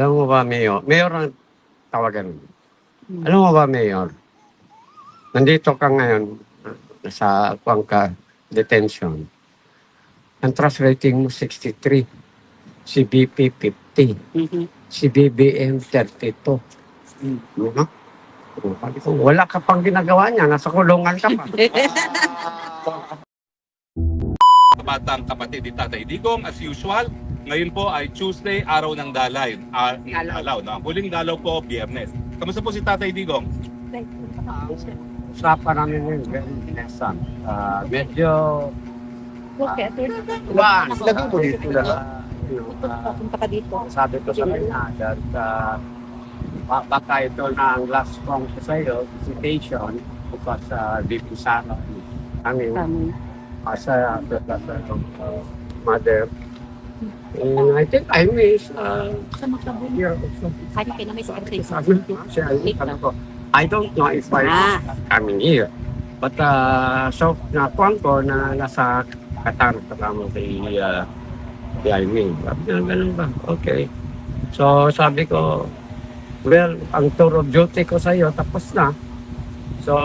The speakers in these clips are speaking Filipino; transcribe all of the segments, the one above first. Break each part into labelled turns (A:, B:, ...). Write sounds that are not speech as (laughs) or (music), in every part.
A: Alam mo ba, Mayor? Mayor ang tawagan.
B: Hmm.
A: Alam mo ba, Mayor? Nandito ka ngayon, ah, nasa kuwang ka detention. Ang trust rating mo 63. Si BP 50.
B: Mhm.
A: Si BBM 32.
B: Mm.
A: Ano? Oh, sabi ko, Wala ka pang ginagawa niya. Nasa kulungan ka pa. (laughs)
C: Kabatang kapatid ni Tatay Digong as usual. Ngayon po ay Tuesday, araw ng dalay. Ah, ng
B: Dalaw.
C: dalaw. No? Ang huling dalaw po, Biyernes. Kamusta po si Tatay Digong?
A: Usapan namin yun. Very lesson. Ah, medyo
B: Okay, attorney.
A: Kumaan. Lagay mo dito na. ah,
B: Punta ka dito.
A: sabi ko sa kanya that uh, ba- baka ito na ang last kong sa iyo, visitation because uh, dito sa I mean,
B: Tama.
A: as a, as a, as a uh, mother. And I think I miss uh,
B: Sa kayo na may secretary.
A: Sabi ko, siya, sabi ko, I don't know if I
B: Ah.
A: coming here. But uh, so, nakuha ko na nasa Qatar kasama si uh, si Amy. Sabi ko, ganun ba? Okay. So, sabi ko, well, ang tour of duty ko sa iyo tapos na. So,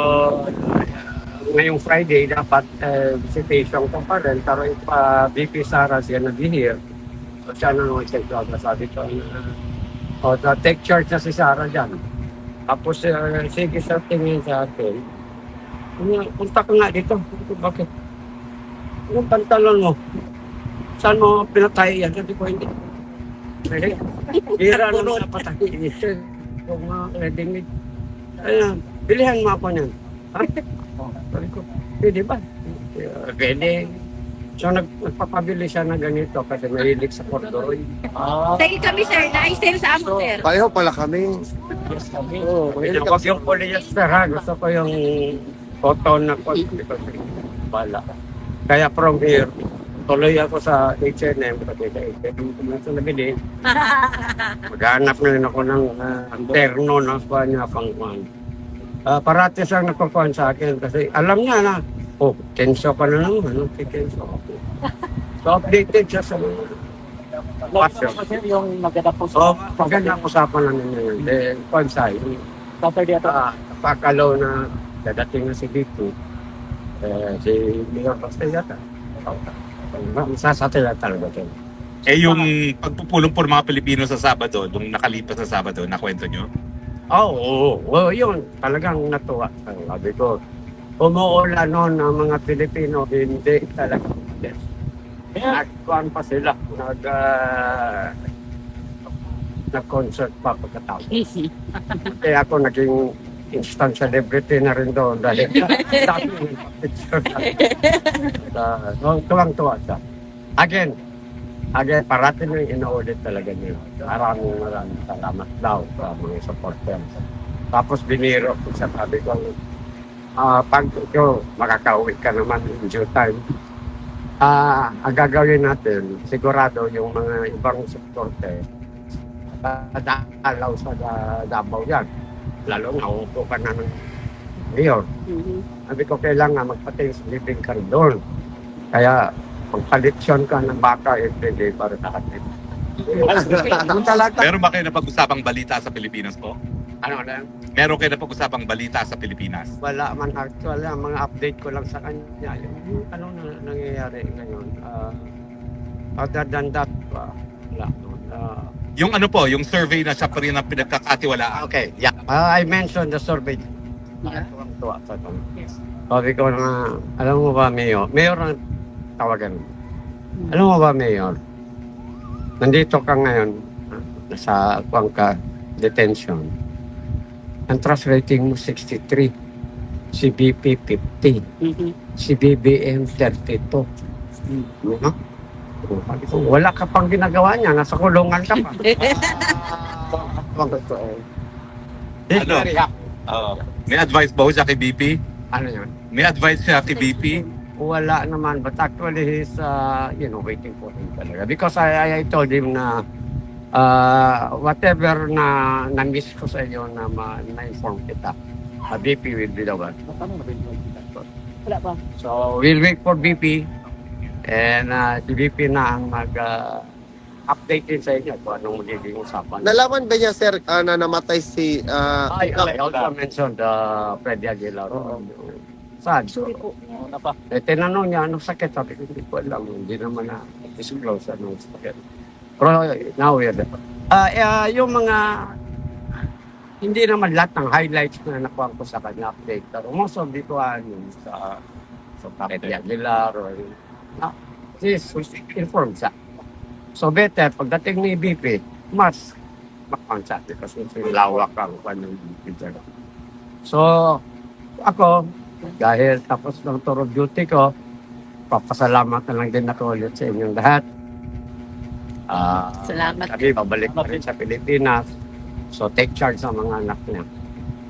A: ngayong Friday, dapat uh, visitation ko pa rin. Pero if uh, BP Sara siya na be here, so siya na naman siya ito. Sabi ko, uh, oh, take charge na si Sara dyan. Tapos, uh, sige sa tingin sa akin, "Ano, punta ka nga dito. Bakit? Yung pantalon mo, saan mo pinatay yan? Sabi ko, hindi. Hindi. Hira na mga patay. Ito, Yung mga wedding meat. Ayun, bilihan mo ako niyan. Ha? (laughs) Sabi ko, pwede ba? "Uh, Pwede. So nag, nagpapabili siya na ganito kasi mahilig sa corduroy. Ah,
B: Sige kami, sir. Na-sale sa amo, sir.
D: Pareho pala kami.
A: yes kami. Oo, oh, wag yung polyester ha. Gusto ko yung cotton na quality kasi bala. Kaya from here, tuloy ako sa H&M kasi sa H&M ko na ito nabili. (laughs) Maghanap na rin ako ng uh, terno na pa niya pang kwan. Uh, parati siyang nagkukuhan sa akin kasi alam niya na, oh, Kenzo ka na naman, ano, Kenzo ako. So updated siya sa mga fashion.
E: yung maganda po
A: So, maganda ang usapan namin ngayon. Eh, konsay,
E: Saturday at
A: uh, pakalaw na dadating na si Dito, eh, si Mayor Castellata. Masasatay talaga ito.
C: Eh yung pagpupulong po ng mga Pilipino sa Sabado, nung nakalipas sa Sabado, nakwento nyo?
A: Oo, oo, oo, yun. Talagang natuwa. Sabi ko, umuulan noon ang mga Pilipino, hindi talaga. Yes. Nagkuhan pa sila. Nag, ah, nag-concert pa pagkatapos. (laughs) Kaya ako naging instant celebrity na rin doon dahil dami ng picture. Uh, tuwang-tuwa siya. Again, again, parati nyo ino-audit talaga niyo. Maraming maraming salamat daw sa mga supporters. Tapos biniro ko siya, sabi ko, ah pag ikaw makakauwi ka naman in due time, ah ang gagawin natin, sigurado yung mga ibang supporters, dadalaw sa da- Davao yan. Lalo na upo ka na ng mayor.
B: Mhm.
A: Sabi ko, kailangan magpatis living ka doon. Kaya, magpaliksyon ka ng baka, eh, pwede para sa talaga.
C: Meron ba kayo napag-usapang balita sa Pilipinas po?
A: Ano na?
C: Meron kayo napag-usapang balita sa Pilipinas?
A: Wala man actual. Ang mga update ko lang sa kanya. Yung, ano na nangyayari ngayon. Uh, other than that, uh, wala. Uh,
C: Yung ano po, yung survey na siya pa rin ang pinagkakatiwalaan.
A: okay, yeah. Uh, I mentioned the survey.
B: Yeah.
A: Tuwa sa ito. Sabi ko na, alam mo ba, Mayor? Mayor ang tawagan. Alam mo ba, Mayor? Nandito ka ngayon, nasa kuwang ka detention. Ang trust rating mo 63. Si BP 50.
B: Mhm.
A: Si BBM 32. Ano? Oh, sabi ko, Wala ka pang ginagawa niya. Nasa kulungan ka pa. (laughs) He's
C: Ano?
A: very happy.
C: Oo. may advice ba ho siya kay BP?
A: Ano yun?
C: May advice siya kay BP?
A: Wala naman, but actually he's, uh, you know, waiting for him talaga. Because I, I, I told him na uh, whatever na na-miss ko sa iyo na ma- na-inform kita, uh, BP will be the one.
B: Wala pa.
A: So, we'll wait for BP and uh, si BP na ang mag, uh, update din sa inyo kung anong magiging usapan.
D: Nalaman ba niya, sir, ah, na namatay si... ah,
A: I, I also mentioned uh, Freddy Aguilar. Sad.
B: Sorry po.
A: Eh, tinanong niya, anong sakit? Sabi ko, hindi ko alam. Hindi naman na disclose anong sakit. Pero now we're there. Ah, eh, yung mga hindi naman lahat ng highlights na nakuha ko sa kanya update. Pero most of it one yung sa sa Freddy Aguilar or na, she's informed siya. So better, pagdating ni BP, mas makonsat because it's yung lawak ang kwan ng. So, ako, dahil tapos ng tour of duty ko, papasalamat na lang din ako ulit sa inyong lahat. Ah,
B: Salamat.
A: Kami babalik pa rin sa Pilipinas. So take charge sa mga anak niya.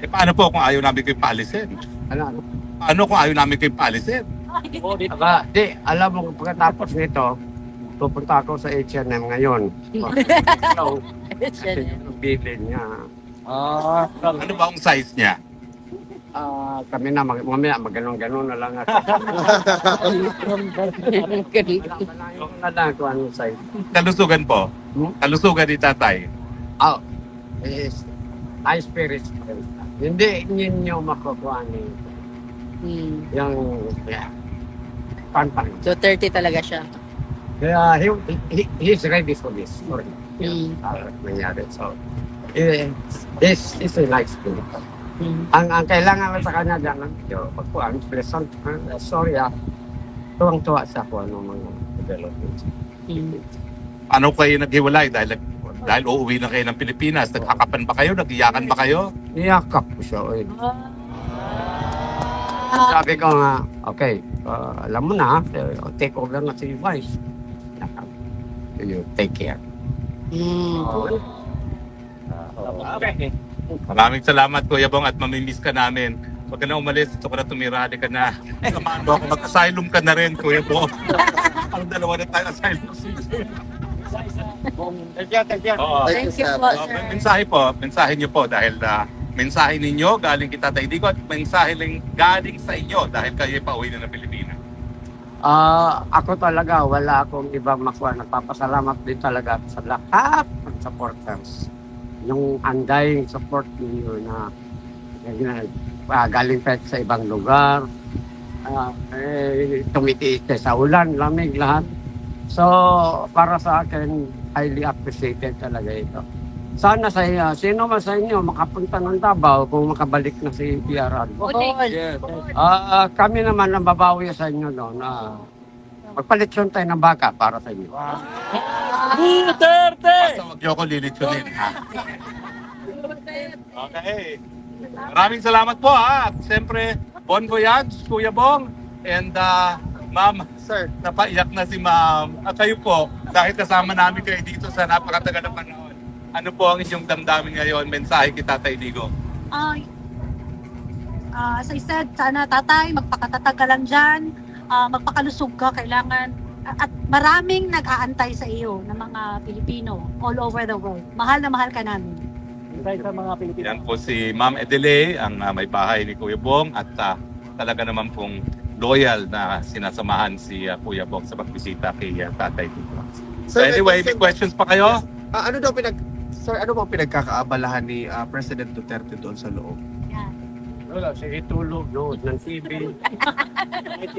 C: Eh, paano po kung ayaw namin kayo paalisin?
A: Ano, ano?
C: Paano kung ayaw namin kayo paalisin?
E: Oo, dito.
A: Aba, di, alam mo kung pagkatapos nito, pupunta ako sa H&M ngayon. So, (laughs) kasi yung bilin niya.
E: Ah,
C: Ano ba ang size niya?
A: Ah, kami na, mag, mamaya mag-ganon-ganon (laughs) na lang ako. Na lang kung anong size.
C: Kalusugan po.
A: Hmm?
C: Kalusugan ni tatay.
A: Oh, is high spirits. Hindi ninyo makukuha ni
B: Hmm.
A: yung yeah, pantang.
B: So 30 talaga siya.
A: Kaya he, he, he's ready for this. For
B: Mm.
A: uh, nangyari. So, eh, this is a nice thing.
B: Hmm.
A: Ang, ang kailangan lang sa kanya dyan, yung pagkuhan, pleasant, uh, sorry ah, tuwang-tuwa sa kung anong mga developments.
B: Hmm.
C: Ano kayo naghiwalay? Dahil, dahil uuwi na kayo ng Pilipinas. Naghakapan ba kayo? Nagiyakan ba kayo?
A: Niyakap ko siya. Eh. Sabi ko nga, okay, uh, alam mo na, eh, take over na si Vice. You take care.
B: Hmm.
E: Okay.
C: Maraming salamat Kuya Bong at mamimiss ka namin. Huwag ka na umalis. Gusto ko na tumira. Halika na. Samahan mo ako. Mag-asylum ka na rin, Kuya Bong. Ang dalawa na tayo asylum.
A: Thank you, thank you.
C: Oo.
B: Thank you
D: sir.
B: po,
C: Uh,
B: sir.
C: mensahe po, mensahe niyo po dahil uh, mensahe ninyo galing kita Tatay Digo at mensahe rin galing sa inyo dahil kayo pauwi na ng Pilipinas.
A: Ah, ako talaga, wala akong ibang makuha. Nagpapasalamat din talaga sa lahat ng supporters. Yung undying support ninyo na, na ah, galing pa sa ibang lugar. Ah, eh, tumitiis sa ulan, lamig, lahat. So, para sa akin, highly appreciated talaga ito. Sana sa iyo, sino man sa inyo makapunta ng Davao kung makabalik na si PRR.
B: Bohol.
A: Ah, kami naman ang babawi sa inyo doon. Ah, magpalitsyon tayo ng baka para sa inyo.
E: Duterte!
C: Basta huwag niyo ako lilitsunin, ha? Okay. Maraming salamat po, ha? At siyempre, bon voyage, Kuya Bong. And, uh, Ma'am,
D: sir,
C: napaiyak na si Ma'am. At kayo po, dahil kasama namin kayo dito sa napakatagal na panahon. Ano po ang inyong damdamin ngayon? Mensahe kita, Tatay Digo.
F: Ay, ah, as I said, sana tatay, magpakatatag ka lang dyan, ah, magpakalusog ka, kailangan, at maraming nag-aantay sa iyo ng mga Pilipino all over the world. Mahal na mahal ka namin.
E: Tayo sa mga Pilipino.
C: Yan po si Ma'am Edele, ang uh, may bahay ni Kuya Bong at uh, talaga naman pong loyal na sinasamahan si uh, Kuya Bong sa pagbisita kay uh, Tatay Digo. So anyway, may questions pa kayo?
D: ah, ano daw pinag... Sir, ano bang pinagkakaabalahan ni ah, President Duterte doon sa loob?
A: Wala, sige tulog, nood ng TV. (laughs)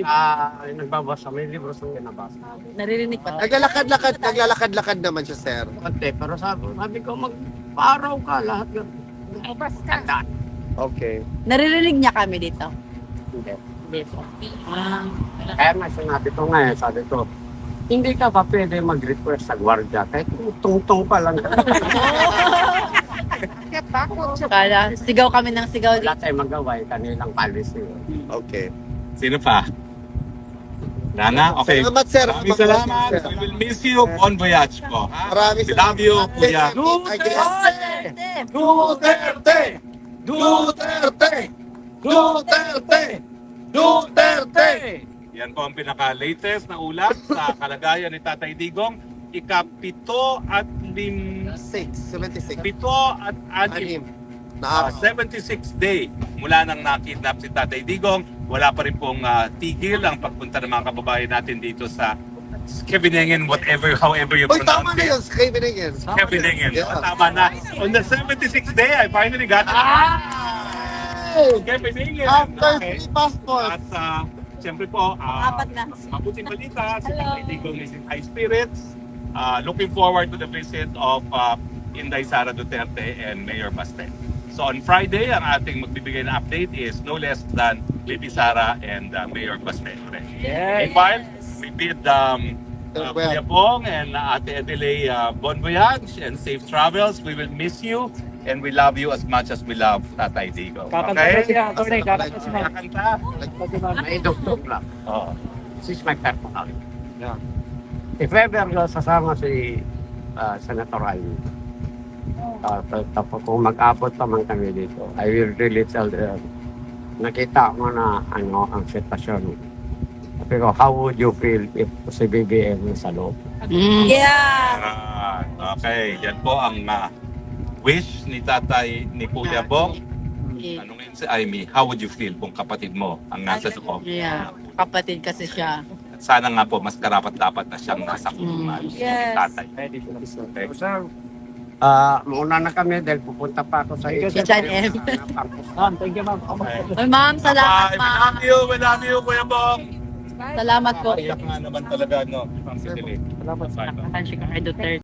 A: Ah, nagbabasa, may libro sa nabasa.
B: Naririnig pa.
D: Naglalakad-lakad, naglalakad-lakad naman siya, sir.
A: Konti, pero sabi, sabi ko, magparaw ka lahat. ng- Tandaan.
D: Okay.
B: Naririnig niya kami dito.
A: Hindi.
B: Dito. Ah.
A: Kaya nga sinabi ko nga eh, sabi ko, hindi ka pa pwede mag-request sa gwardiya kahit tungtong pa lang. (laughs)
B: Kala, sigaw kami ng sigaw
A: Wala
B: dito.
A: tayong magawa, eh, kanilang policy. yun.
D: Okay.
C: Sino pa? Wala na? Okay.
D: Salamat, sir.
C: Maraming salamat.
D: Sir.
C: We will miss you. Bon voyage po. Ha?
D: Maraming
C: We love you, Kuya.
D: Duterte! Duterte! Duterte! Duterte! Duterte!
C: Yan po ang pinaka-latest na ulat sa kalagayan ni Tatay Digong. Ika-pito at lim...
D: 6, 76.
C: Pito at anim.
D: Anim. Na
C: Ah, 76 day mula nang nakidnap si Tatay Digong. Wala pa rin pong ah, tigil ang pagpunta ng mga kababayan natin dito sa Kevinengen, whatever, however you
D: Uy,
C: pronounce
D: tama na
C: it.
D: yun. Kevinengen.
C: Kevinengen.
D: Yeah.
C: Tama na. On the 76th day, I finally got it. Kevinengen.
D: After
C: Okay.
D: three passports.
C: At uh, siyempre po, uh,
B: Apat na.
C: mabuting balita, si
B: Hello.
C: Tatay Digong is in high spirits. Uh, looking forward to the visit of uh, Inday Sara Duterte and Mayor Baste. So on Friday, ang ating magbibigay na update is no less than Lipi Sara and uh, Mayor Baste.
E: Yes.
C: Meanwhile, we bid um, uh,
D: Well.
C: Kuya Bong and uh, Ate Adelaide uh, bon voyage and safe travels. We will miss you and we love you as much as we love Tatay Digo.
E: Kakanta
C: Okay?
E: siya. Attorney, kakanta si ma'am.
C: Kakanta.
E: Kakanta.
A: May dugtog lang.
C: Oh.
A: This is my personal.
E: Yeah.
A: If ever sasama si uh, Senator Amy, uh, tapos kung mag-abot pa man kami dito, I will really tell them, nakita mo na ano ang sitwasyon. Sabi ko, how would you feel if si BBM sa loob?
B: Yeah.
C: Ah, okay, yan po ang uh, wish ni tatay ni Kuya Bong. Tanungin si Amy, how would you feel kung kapatid mo ang nasa loob?
B: Yeah. Kapatid kasi siya.
C: Sana nga po, mas karapat dapat na siyang nasa kulungan
B: Mm.
C: ni
B: Yes.
C: tatay. Okay.
A: So, ah mauna na kami dahil pupunta pa ako sa
E: Thank you,
B: H&M.
E: Ma'am, thank you, ma'am.
C: Okay.
B: Oy, ma'am, salamat,
C: Bye. We
B: ma'am.
C: love you. We love you, Kuya Bong.
B: Salamat po.
C: Iyak nga naman talaga, no? Si Dilip.
E: Salamat.
C: Bye,
B: ka kay Duterte.